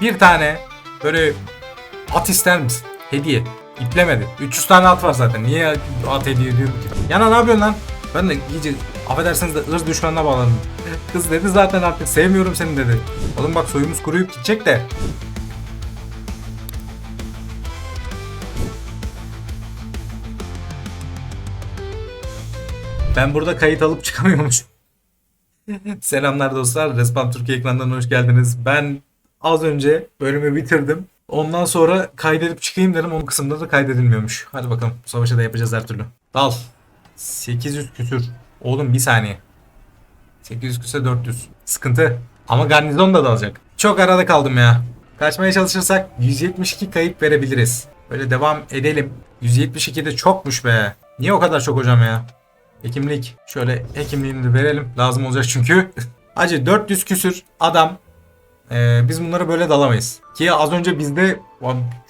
bir tane böyle at ister misin? Hediye. İplemedi. 300 tane at var zaten. Niye at hediye ediyorum ki? Yana ne yapıyorsun lan? Ben de iyice affedersiniz de ırz düşmanına bağladım. Kız dedi zaten artık sevmiyorum seni dedi. Oğlum bak soyumuz kuruyup gidecek de. Ben burada kayıt alıp çıkamıyormuşum. Selamlar dostlar. Respawn Türkiye ekranından hoş geldiniz. Ben az önce bölümü bitirdim. Ondan sonra kaydedip çıkayım dedim. Onun kısımda da kaydedilmiyormuş. Hadi bakalım. Bu da yapacağız her türlü. Dal. 800 küsür. Oğlum bir saniye. 800 küsür 400. Sıkıntı. Ama garnizon da dalacak. Çok arada kaldım ya. Kaçmaya çalışırsak 172 kayıp verebiliriz. Böyle devam edelim. 172 de çokmuş be. Niye o kadar çok hocam ya? Hekimlik. Şöyle hekimliğini de verelim. Lazım olacak çünkü. Acı 400 küsür adam. Ee, biz bunları böyle dalamayız. Ki az önce bizde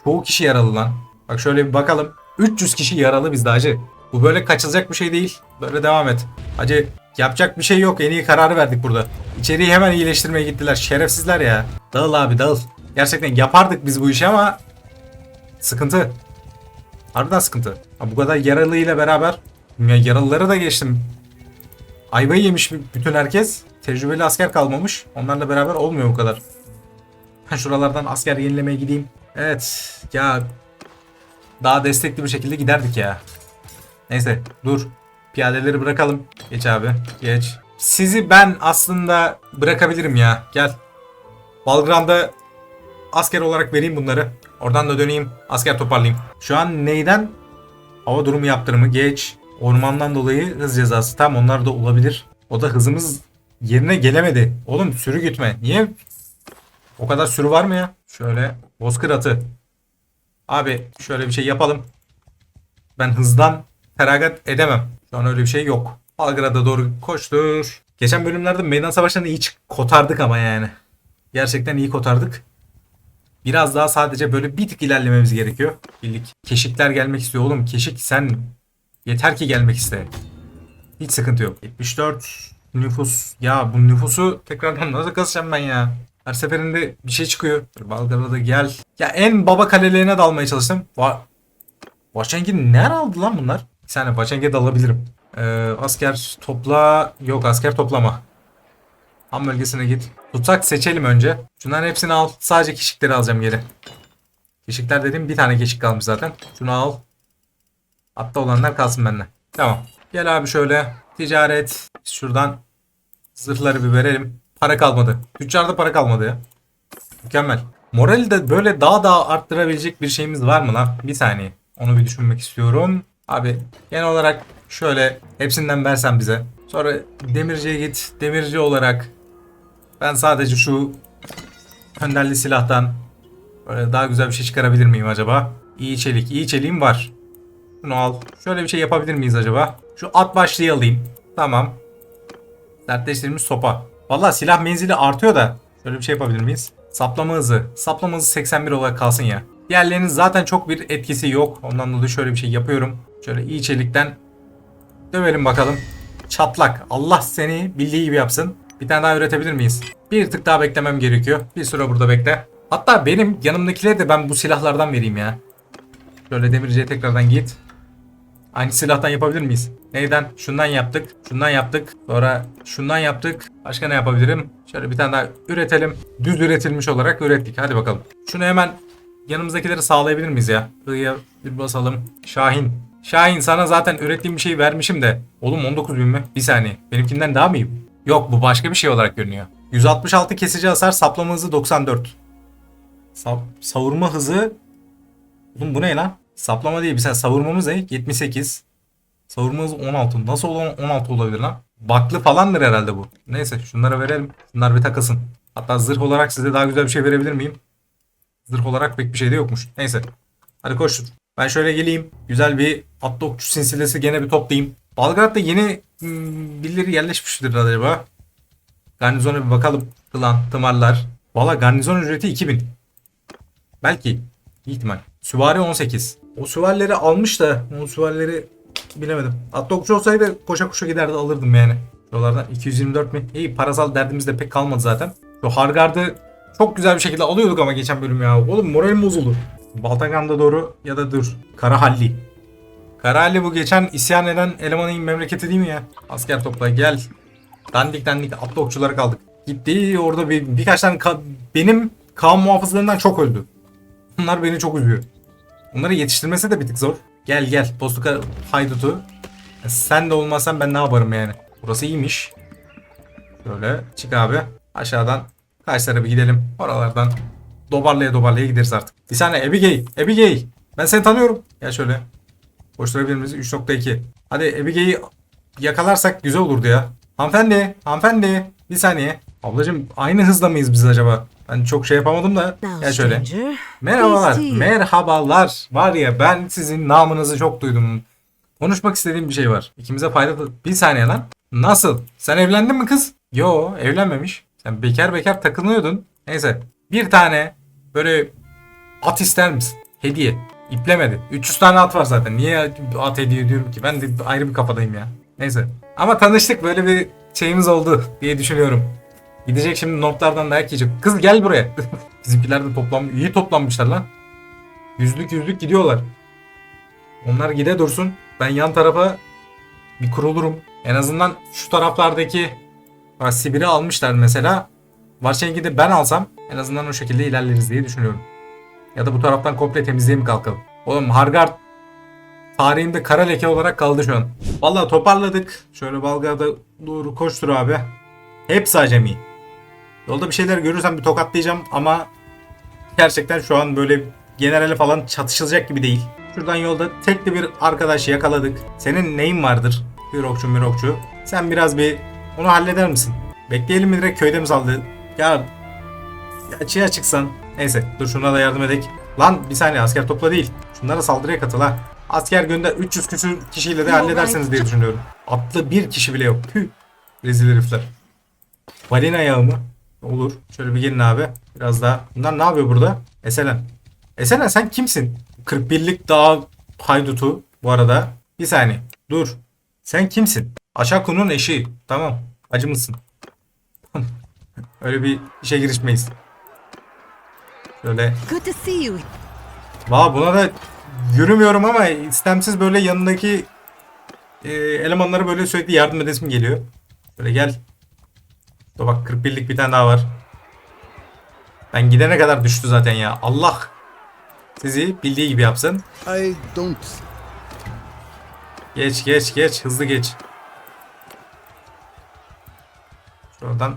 çoğu kişi yaralı lan. Bak şöyle bir bakalım. 300 kişi yaralı bizde acı. Bu böyle kaçılacak bir şey değil. Böyle devam et. Acı yapacak bir şey yok. En iyi kararı verdik burada. İçeriği hemen iyileştirmeye gittiler. Şerefsizler ya. Dağıl abi dağıl. Gerçekten yapardık biz bu işi ama sıkıntı. Harbiden sıkıntı. Ha, bu kadar yaralıyla beraber ya yaralıları da geçtim. Ayvayı yemiş bütün herkes. Tecrübeli asker kalmamış. Onlarla beraber olmuyor bu kadar. Ben şuralardan asker yenilemeye gideyim. Evet ya daha destekli bir şekilde giderdik ya. Neyse dur. Piyadeleri bırakalım. Geç abi. Geç. Sizi ben aslında bırakabilirim ya. Gel. Balgram'da asker olarak vereyim bunları. Oradan da döneyim. Asker toparlayayım. Şu an neyden? Hava durumu yaptırımı geç. Ormandan dolayı hız cezası. Tam onlar da olabilir. O da hızımız yerine gelemedi. Oğlum sürü gütme. Niye? O kadar sürü var mı ya? Şöyle bozkır atı. Abi şöyle bir şey yapalım. Ben hızdan feragat edemem. Şu an öyle bir şey yok. Belgrad'a doğru koştur. Geçen bölümlerde meydan savaşlarını iyi kotardık ama yani. Gerçekten iyi kotardık. Biraz daha sadece böyle bir tık ilerlememiz gerekiyor. Birlik. Keşikler gelmek istiyor oğlum. Keşik sen yeter ki gelmek iste. Hiç sıkıntı yok. 74 nüfus. Ya bu nüfusu tekrardan nasıl kasacağım ben ya? Her seferinde bir şey çıkıyor. Balgara'da gel. Ya en baba kalelerine dalmaya çalıştım. Va Vaşengi nerede aldı lan bunlar? Bir saniye Vaşengi'ye dalabilirim. Ee, asker topla. Yok asker toplama. Ham bölgesine git. Tutsak seçelim önce. Şunların hepsini al. Sadece keşikleri alacağım geri. Keşikler dediğim bir tane keşik kalmış zaten. Şunu al. Hatta olanlar kalsın bende. Tamam. Gel abi şöyle. Ticaret. Şuradan zırhları bir verelim. Para kalmadı. Tüccarda para kalmadı ya. Mükemmel. Morali de böyle daha daha arttırabilecek bir şeyimiz var mı lan? Bir saniye. Onu bir düşünmek istiyorum. Abi genel olarak şöyle hepsinden versen bize. Sonra demirciye git. Demirci olarak ben sadece şu önderli silahtan böyle daha güzel bir şey çıkarabilir miyim acaba? İyi çelik. iyi çeliğim var. Şunu al. Şöyle bir şey yapabilir miyiz acaba? Şu at başlığı alayım. Tamam. Sertleştirilmiş sopa. Vallahi silah menzili artıyor da. Şöyle bir şey yapabilir miyiz? Saplama hızı. Saplama hızı 81 olarak kalsın ya. Diğerlerinin zaten çok bir etkisi yok. Ondan dolayı şöyle bir şey yapıyorum. Şöyle iyi çelikten dövelim bakalım. Çatlak. Allah seni bildiği gibi yapsın. Bir tane daha üretebilir miyiz? Bir tık daha beklemem gerekiyor. Bir süre burada bekle. Hatta benim yanımdakileri de ben bu silahlardan vereyim ya. Şöyle demirciye tekrardan git. Aynı silahtan yapabilir miyiz? Neyden? Şundan yaptık. Şundan yaptık. Sonra şundan yaptık. Başka ne yapabilirim? Şöyle bir tane daha üretelim. Düz üretilmiş olarak ürettik. Hadi bakalım. Şunu hemen yanımızdakileri sağlayabilir miyiz ya? I'ya bir basalım. Şahin. Şahin sana zaten ürettiğim bir şey vermişim de. Oğlum 19 bin mi? Bir saniye. Benimkinden daha mı iyi? Yok bu başka bir şey olarak görünüyor. 166 kesici hasar saplama hızı 94. Sa- savurma hızı Oğlum bu ne lan? Saplama değil. Mesela savurmamız ne? 78. Savurma hızı 16. Nasıl olan 16 olabilir lan? Baklı falandır herhalde bu. Neyse şunlara verelim. Bunlar bir takılsın. Hatta zırh olarak size daha güzel bir şey verebilir miyim? Zırh olarak pek bir şey de yokmuş. Neyse. Hadi koş. Ben şöyle geleyim. Güzel bir atlı okçu sinsilesi gene bir toplayayım. Belgrad'da yeni hmm, birileri yerleşmiştir acaba. Garnizona bir bakalım. Klan, tımarlar. Valla garnizon ücreti 2000. Belki. İhtimal. Süvari 18. O süvarileri almış da o süvarileri bilemedim. Atlı okçu olsaydı koşa koşa giderdi alırdım yani. Şuralardan 224 mi? İyi parasal derdimiz de pek kalmadı zaten. Şu Hargard'ı Çok güzel bir şekilde alıyorduk ama geçen bölüm ya. Oğlum moralim bozuldu. Baltagan'da doğru ya da dur. Karahalli. Karahalli bu geçen isyan eden elemanın memleketi değil mi ya? Asker topla gel. Dandik dandik atlı okçulara kaldık. Gitti orada bir, birkaç tane ka- benim Kaan muhafızlarından çok öldü. Bunlar beni çok üzüyor. Onları yetiştirmesi de bir tık zor. Gel gel postuka haydutu. Sen de olmasan ben ne yaparım yani. Burası iyiymiş. Şöyle çık abi. Aşağıdan Kayseri'ye bir gidelim. Oralardan dobarlaya dobarlaya gideriz artık. Bir saniye Abigail. Abigail. Ben seni tanıyorum. Gel şöyle. Koşturabilir miyiz? 3.2. Hadi Abigail'i yakalarsak güzel olurdu ya. Hanımefendi. Hanımefendi. Bir saniye. Ablacığım aynı hızda mıyız biz acaba? Ben çok şey yapamadım da. Gel şöyle. Merhabalar. Merhabalar. Var ya ben sizin namınızı çok duydum. Konuşmak istediğim bir şey var. İkimize faydalı. Bir saniye lan. Nasıl? Sen evlendin mi kız? Yo evlenmemiş. Sen bekar bekar takılıyordun. Neyse. Bir tane böyle at ister misin? Hediye. İplemedi. 300 tane at var zaten. Niye at hediye ediyorum ki? Ben de ayrı bir kafadayım ya. Neyse. Ama tanıştık böyle bir şeyimiz oldu diye düşünüyorum. Gidecek şimdi notlardan dayak yiyecek. Kız gel buraya. Bizimkiler de toplam iyi toplanmışlar lan. Yüzlük yüzlük gidiyorlar. Onlar gide dursun. Ben yan tarafa bir kurulurum. En azından şu taraflardaki bak Sibir'i almışlar mesela. Varşengi de ben alsam en azından o şekilde ilerleriz diye düşünüyorum. Ya da bu taraftan komple temizliğe mi kalkalım? Oğlum Hargard tarihinde kara leke olarak kaldı şu an. Vallahi toparladık. Şöyle Balga'da doğru koştur abi. Hepsi acemi. Yolda bir şeyler görürsem bir tokatlayacağım ama gerçekten şu an böyle generale falan çatışılacak gibi değil. Şuradan yolda tekli bir arkadaşı yakaladık. Senin neyin vardır? Bir okçu mirokçu. Sen biraz bir onu halleder misin? Bekleyelim mi direkt köyde mi saldı? Ya açığa çıksan. Neyse dur şuna da yardım edek. Lan bir saniye asker topla değil. Şunlara saldırıya katıl ha. Asker gönder 300 küsür kişiyle de halledersiniz diye düşünüyorum. Atlı bir kişi bile yok. Püh. Rezil herifler. Balina yağı mı? Olur. Şöyle bir gelin abi. Biraz daha. Bunlar ne yapıyor burada? Eselen. Eselen sen kimsin? 41'lik dağ haydutu bu arada. Bir saniye. Dur. Sen kimsin? Aşaku'nun eşi. Tamam. Acı mısın? Öyle bir işe girişmeyiz. Şöyle. Good to see you. Valla buna da yürümüyorum ama istemsiz böyle yanındaki e, elemanlara böyle sürekli yardım edesim geliyor. Böyle gel. Dur bak 41'lik bir tane daha var. Ben gidene kadar düştü zaten ya. Allah sizi bildiği gibi yapsın. I don't. Geç geç geç hızlı geç. Şuradan.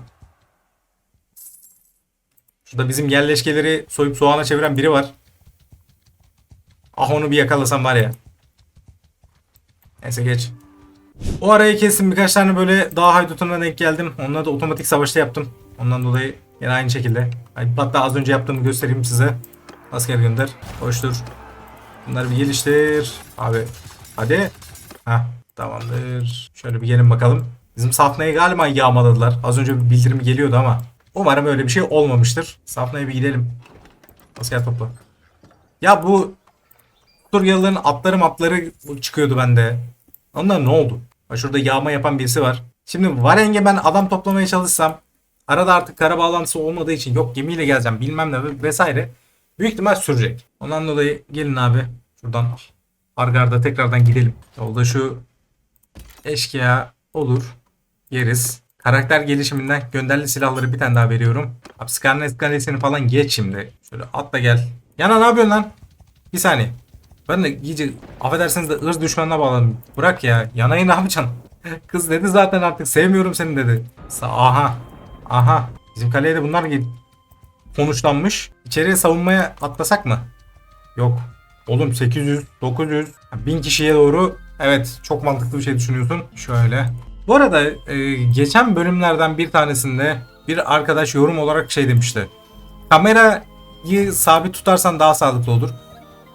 Şurada bizim yerleşkeleri soyup soğana çeviren biri var. Ah onu bir yakalasam var ya. Neyse geç. O arayı kestim birkaç tane böyle dağ haydutuna denk geldim. Onları da otomatik savaşta yaptım. Ondan dolayı yine aynı şekilde. Hatta az önce yaptığımı göstereyim size. Asker gönder. Koştur. Bunları bir geliştir. Abi hadi. Heh tamamdır. Şöyle bir gelin bakalım. Bizim Safna'yı galiba yağmaladılar. Az önce bir bildirim geliyordu ama. Umarım öyle bir şey olmamıştır. Safna'ya bir gidelim. Asker topla. Ya bu Suryalıların atları mapları çıkıyordu bende. Onlar ne oldu? Ha şurada yağma yapan birisi var. Şimdi Vareng'e ben adam toplamaya çalışsam arada artık kara bağlantısı olmadığı için yok gemiyle geleceğim bilmem ne vesaire. Büyük ihtimal sürecek. Ondan dolayı gelin abi şuradan Argar'da tekrardan gidelim. Yolda şu eşkıya olur. Yeriz. Karakter gelişiminden gönderli silahları bir tane daha veriyorum. Abi Skarnes Kalesi'ni falan geç şimdi. Şöyle atla gel. Yana ne yapıyorsun lan? Bir saniye. Ben de iyice affedersiniz de ırz düşmanına bağladım. Bırak ya. Yanayı ne yapacaksın? Kız dedi zaten artık sevmiyorum seni dedi. Sa- Aha. Aha. Bizim kaleye de bunlar konuşlanmış. İçeriye savunmaya atlasak mı? Yok. Oğlum 800, 900, 1000 kişiye doğru evet çok mantıklı bir şey düşünüyorsun. Şöyle. Bu arada e, geçen bölümlerden bir tanesinde bir arkadaş yorum olarak şey demişti. Kamerayı sabit tutarsan daha sağlıklı olur.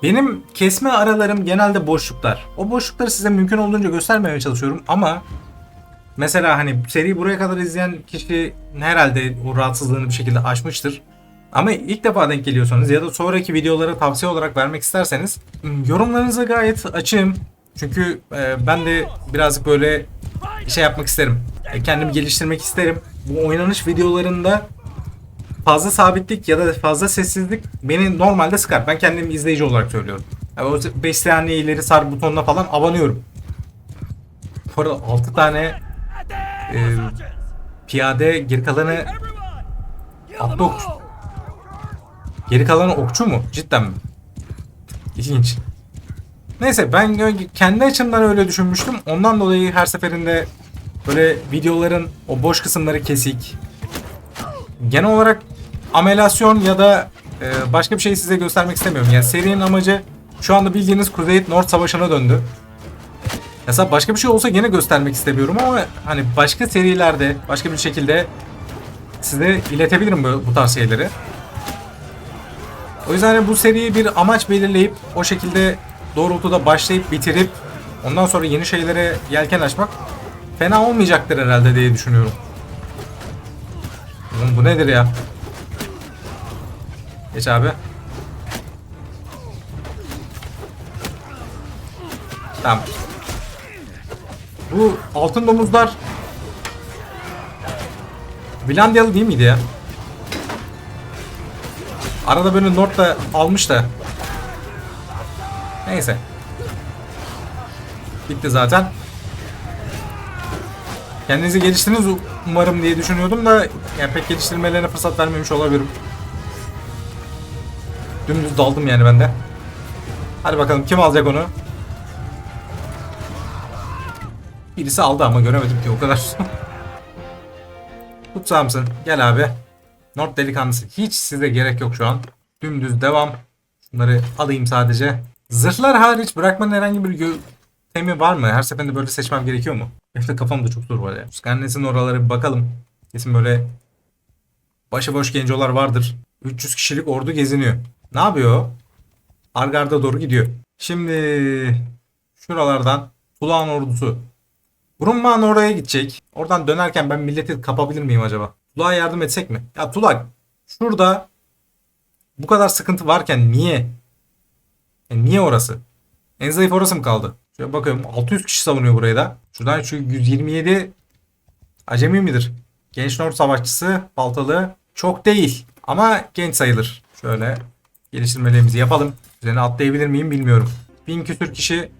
Benim kesme aralarım genelde boşluklar. O boşlukları size mümkün olduğunca göstermemeye çalışıyorum ama mesela hani seriyi buraya kadar izleyen kişi herhalde o rahatsızlığını bir şekilde aşmıştır. Ama ilk defa denk geliyorsanız ya da sonraki videolara tavsiye olarak vermek isterseniz yorumlarınızı gayet açığım. Çünkü e, ben de birazcık böyle şey yapmak isterim. E, kendimi geliştirmek isterim. Bu oynanış videolarında fazla sabitlik ya da fazla sessizlik beni normalde sıkar. Ben kendimi izleyici olarak söylüyorum. Yani o 5 saniye ileri sar butonuna falan abanıyorum. Bu arada 6 tane e, piyade geri kalanı atlı okçu. Geri kalanı okçu mu? Cidden mi? İlginç. Neyse ben kendi açımdan öyle düşünmüştüm. Ondan dolayı her seferinde böyle videoların o boş kısımları kesik. Genel olarak amelasyon ya da e, başka bir şey size göstermek istemiyorum. Yani serinin amacı şu anda bildiğiniz Kuzey North Savaşı'na döndü. Mesela başka bir şey olsa gene göstermek istemiyorum ama hani başka serilerde başka bir şekilde size iletebilirim bu, bu tarz şeyleri. O yüzden hani bu seriyi bir amaç belirleyip o şekilde doğrultuda başlayıp bitirip ondan sonra yeni şeylere yelken açmak fena olmayacaktır herhalde diye düşünüyorum. Oğlum bu nedir ya? Geç abi. Tamam. Bu altın domuzlar Vilandyalı değil miydi ya? Arada böyle Nord da almış da. Neyse. Bitti zaten. Kendinizi geliştiniz umarım diye düşünüyordum da yani pek geliştirmelerine fırsat vermemiş olabilirim. Dümdüz daldım yani ben de. Hadi bakalım kim alacak onu? Birisi aldı ama göremedim ki o kadar. Tutsam mısın? Gel abi. Nord delikanlısı. Hiç size gerek yok şu an. Dümdüz devam. Şunları alayım sadece. Zırhlar hariç bırakmanın herhangi bir temi var mı? Her seferinde böyle seçmem gerekiyor mu? Benim de kafamda çok zor var ya. Scannes'in oralara bir bakalım. Kesin böyle başıboş gencolar vardır. 300 kişilik ordu geziniyor. Ne yapıyor? Argarda doğru gidiyor. Şimdi şuralardan Tulağan ordusu. Brumman oraya gidecek. Oradan dönerken ben milleti kapabilir miyim acaba? Tulak'a yardım etsek mi? Ya Tulak şurada bu kadar sıkıntı varken niye? Yani niye orası? En zayıf orası mı kaldı? Şöyle bakıyorum 600 kişi savunuyor burayı da. Şuradan şu 127 acemi midir? Genç Nord savaşçısı baltalı çok değil ama genç sayılır. Şöyle geliştirmelerimizi yapalım. Üzerine atlayabilir miyim bilmiyorum. Bin küsür kişi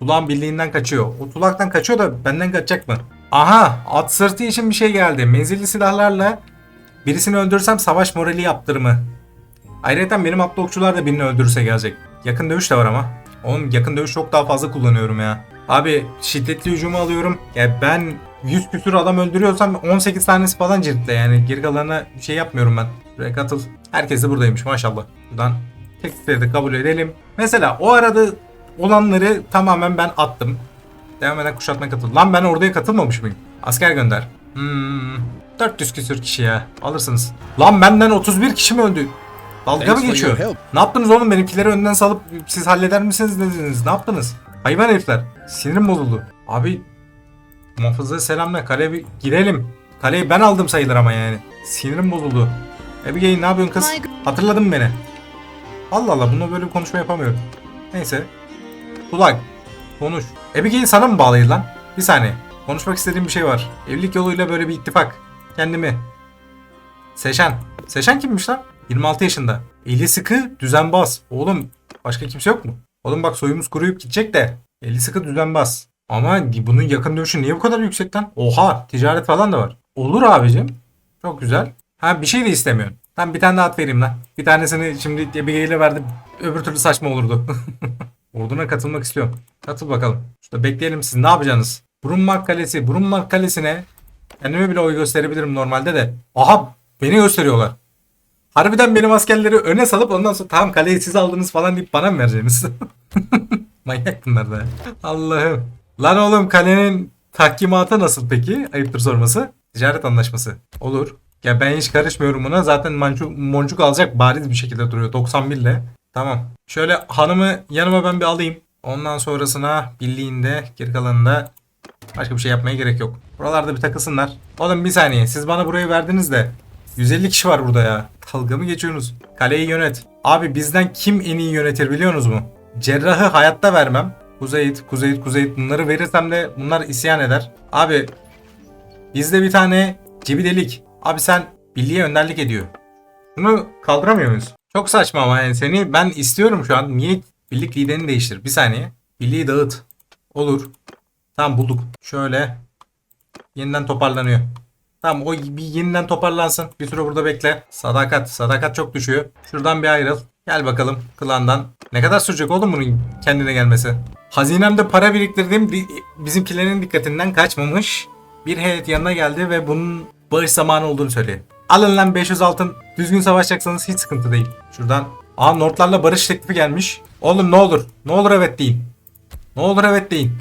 Tulağın birliğinden kaçıyor. O tulaktan kaçıyor da benden kaçacak mı? Aha at sırtı için bir şey geldi. Menzilli silahlarla birisini öldürsem savaş morali yaptırımı. Ayrıca benim atlı okçular da birini öldürürse gelecek. Yakın dövüş de var ama. Oğlum yakın dövüş çok daha fazla kullanıyorum ya. Abi şiddetli hücumu alıyorum. Ya ben 100 küsür adam öldürüyorsam 18 tanesi falan ciltle yani. Geri kalanına bir şey yapmıyorum ben. Buraya katıl. Herkes de buradaymış maşallah. Buradan teklifleri de kabul edelim. Mesela o arada olanları tamamen ben attım. Devam eden kuşatma katıl. Lan ben oraya katılmamış mıyım? Asker gönder. Hmm, 400 küsür kişi ya. Alırsınız. Lan benden 31 kişi mi öldü? Dalga mı geçiyor? Ne yaptınız oğlum? Benimkileri önden salıp siz halleder misiniz dediniz. Ne yaptınız? Hayvan herifler. Sinirim bozuldu. Abi muhafızaya selamla. Kaleye bir girelim. Kaleyi ben aldım sayılır ama yani. Sinirim bozuldu. Abigail ne yapıyorsun kız? Hatırladın mı beni? Allah Allah bununla böyle bir konuşma yapamıyorum. Neyse. Kulak. Konuş. Abigail sana mı bağlıydı lan? Bir saniye. Konuşmak istediğim bir şey var. Evlilik yoluyla böyle bir ittifak. Kendimi. Seşen. Seşen kimmiş lan? 26 yaşında. Eli sıkı, düzenbaz. Oğlum başka kimse yok mu? Oğlum bak soyumuz kuruyup gidecek de. Eli sıkı, düzenbaz. Ama bunun yakın dövüşü niye bu kadar yüksek lan? Oha ticaret falan da var. Olur abicim. Çok güzel. Ha bir şey de istemiyorsun. Tamam bir tane daha at vereyim lan. Bir tanesini şimdi Abigail'e verdim. Öbür türlü saçma olurdu. Orduna katılmak istiyorum. Katıl bakalım. Şurada bekleyelim siz ne yapacaksınız? Brunmark Kalesi. Brunmark Kalesi'ne kendime bile oy gösterebilirim normalde de. Aha beni gösteriyorlar. Harbiden benim askerleri öne salıp ondan sonra tamam kaleyi siz aldınız falan deyip bana mı vereceksiniz? Manyak bunlar da. Allah'ım. Lan oğlum kalenin tahkimatı nasıl peki? Ayıptır sorması. Ticaret anlaşması. Olur. Ya ben hiç karışmıyorum buna. Zaten mancuk, moncuk alacak bariz bir şekilde duruyor. 91 ile. Tamam. Şöyle hanımı yanıma ben bir alayım. Ondan sonrasına birliğinde geri kalanında başka bir şey yapmaya gerek yok. Buralarda bir takılsınlar. Oğlum bir saniye siz bana burayı verdiniz de 150 kişi var burada ya. Dalga mı geçiyorsunuz? Kaleyi yönet. Abi bizden kim en iyi yönetir biliyorsunuz mu? Cerrahı hayatta vermem. Kuzeyit, Kuzeyit, Kuzeyit bunları verirsem de bunlar isyan eder. Abi bizde bir tane cibidelik. Abi sen birliğe önderlik ediyor. Bunu kaldıramıyor muyuz? Çok saçma ama yani seni ben istiyorum şu an. Niye birlik liderini değiştir? Bir saniye. Birliği dağıt. Olur. Tamam bulduk. Şöyle. Yeniden toparlanıyor. Tamam o bir yeniden toparlansın. Bir süre burada bekle. Sadakat. Sadakat çok düşüyor. Şuradan bir ayrıl. Gel bakalım klandan. Ne kadar sürecek oğlum bunun kendine gelmesi? Hazinemde para biriktirdiğim di- bizimkilerin dikkatinden kaçmamış. Bir heyet yanına geldi ve bunun bağış zamanı olduğunu söylüyor. Alın lan 500 altın. Düzgün savaşacaksanız hiç sıkıntı değil. Şuradan. Aa Nordlarla barış teklifi gelmiş. Oğlum ne olur. Ne olur evet deyin. Ne olur evet deyin.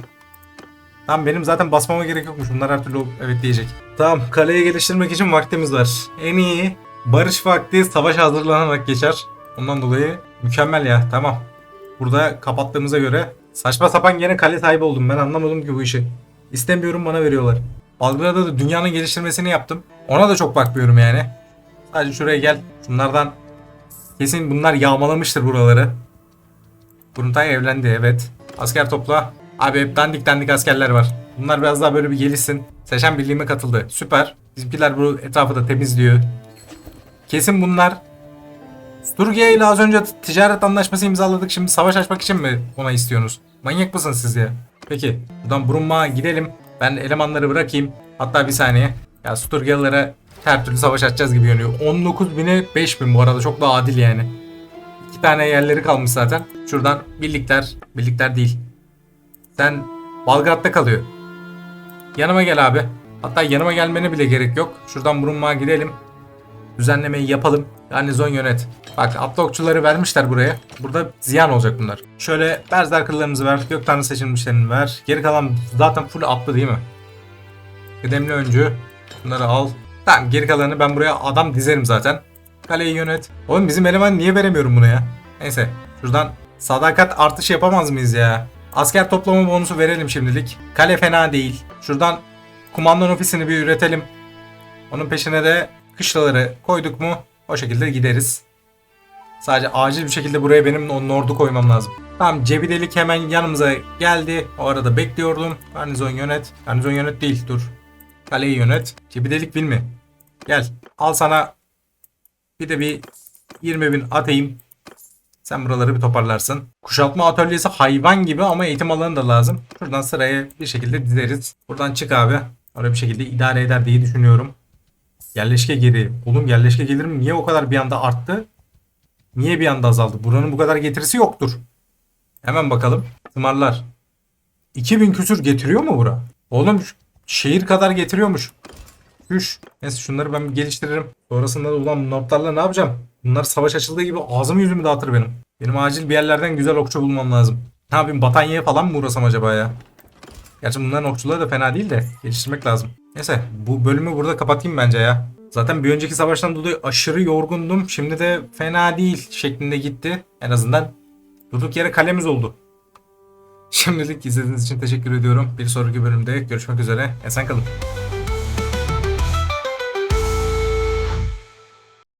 Tamam benim zaten basmama gerek yokmuş. Bunlar her türlü evet diyecek. Tamam kaleyi geliştirmek için vaktimiz var. En iyi barış vakti savaş hazırlanarak geçer. Ondan dolayı mükemmel ya tamam. Burada kapattığımıza göre saçma sapan gene kale sahibi oldum. Ben anlamadım ki bu işi. İstemiyorum bana veriyorlar. Belgrad'da da dünyanın geliştirmesini yaptım. Ona da çok bakmıyorum yani. Sadece şuraya gel. Şunlardan kesin bunlar yağmalamıştır buraları. Buruntay evlendi evet. Asker topla. Abi hep dandik dandik askerler var. Bunlar biraz daha böyle bir gelişsin. Seçen birliğime katıldı. Süper. Bizimkiler bu etrafı da temizliyor. Kesin bunlar Türkiye ile az önce ticaret anlaşması imzaladık. Şimdi savaş açmak için mi ona istiyorsunuz? Manyak mısınız siz ya? Peki. Buradan Brumma'a gidelim. Ben elemanları bırakayım. Hatta bir saniye. Ya Sturgiyalılara her türlü savaş açacağız gibi görünüyor. 19 bine 5 bin bu arada. Çok daha adil yani. İki tane yerleri kalmış zaten. Şuradan birlikler. Birlikler değil. Sen Balgrad'da kalıyor. Yanıma gel abi. Hatta yanıma gelmene bile gerek yok. Şuradan Brumma'a gidelim. Düzenlemeyi yapalım. Garnizon yönet. Bak atlı okçuları vermişler buraya. Burada ziyan olacak bunlar. Şöyle berzerkırlarımızı ver. Gök tanrı seçilmişlerini ver. Geri kalan zaten full atlı değil mi? Kıdemli öncü. Bunları al. Tamam geri kalanını ben buraya adam dizerim zaten. Kaleyi yönet. Oğlum bizim eleman niye veremiyorum bunu ya? Neyse. Şuradan sadakat artışı yapamaz mıyız ya? Asker toplama bonusu verelim şimdilik. Kale fena değil. Şuradan kumandan ofisini bir üretelim. Onun peşine de kışlaları koyduk mu o şekilde gideriz. Sadece acil bir şekilde buraya benim onun ordu koymam lazım. Tamam cebidelik hemen yanımıza geldi. O arada bekliyordum. Garnizon yönet. Garnizon yönet değil dur. Kaleyi yönet. Cebidelik bil mi? Gel. Al sana bir de bir 20 bin atayım. Sen buraları bir toparlarsın. Kuşatma atölyesi hayvan gibi ama eğitim alanı da lazım. Şuradan sıraya bir şekilde dizeriz. Buradan çık abi. Orada bir şekilde idare eder diye düşünüyorum. Yerleşke geri. Oğlum yerleşke gelirim niye o kadar bir anda arttı? Niye bir anda azaldı? Buranın bu kadar getirisi yoktur. Hemen bakalım. Tımarlar. 2000 küsür getiriyor mu bura? Oğlum şehir kadar getiriyormuş. Üş. Neyse şunları ben geliştiririm. Sonrasında da ulan bu notlarla ne yapacağım? Bunlar savaş açıldığı gibi ağzımı yüzümü dağıtır benim. Benim acil bir yerlerden güzel okçu bulmam lazım. Ne yapayım Batanya'ya falan mı uğrasam acaba ya? Gerçi bunların okçuları da fena değil de geliştirmek lazım. Neyse bu bölümü burada kapatayım bence ya. Zaten bir önceki savaştan dolayı aşırı yorgundum. Şimdi de fena değil şeklinde gitti. En azından durduk yere kalemiz oldu. Şimdilik izlediğiniz için teşekkür ediyorum. Bir sonraki bölümde görüşmek üzere. Esen kalın.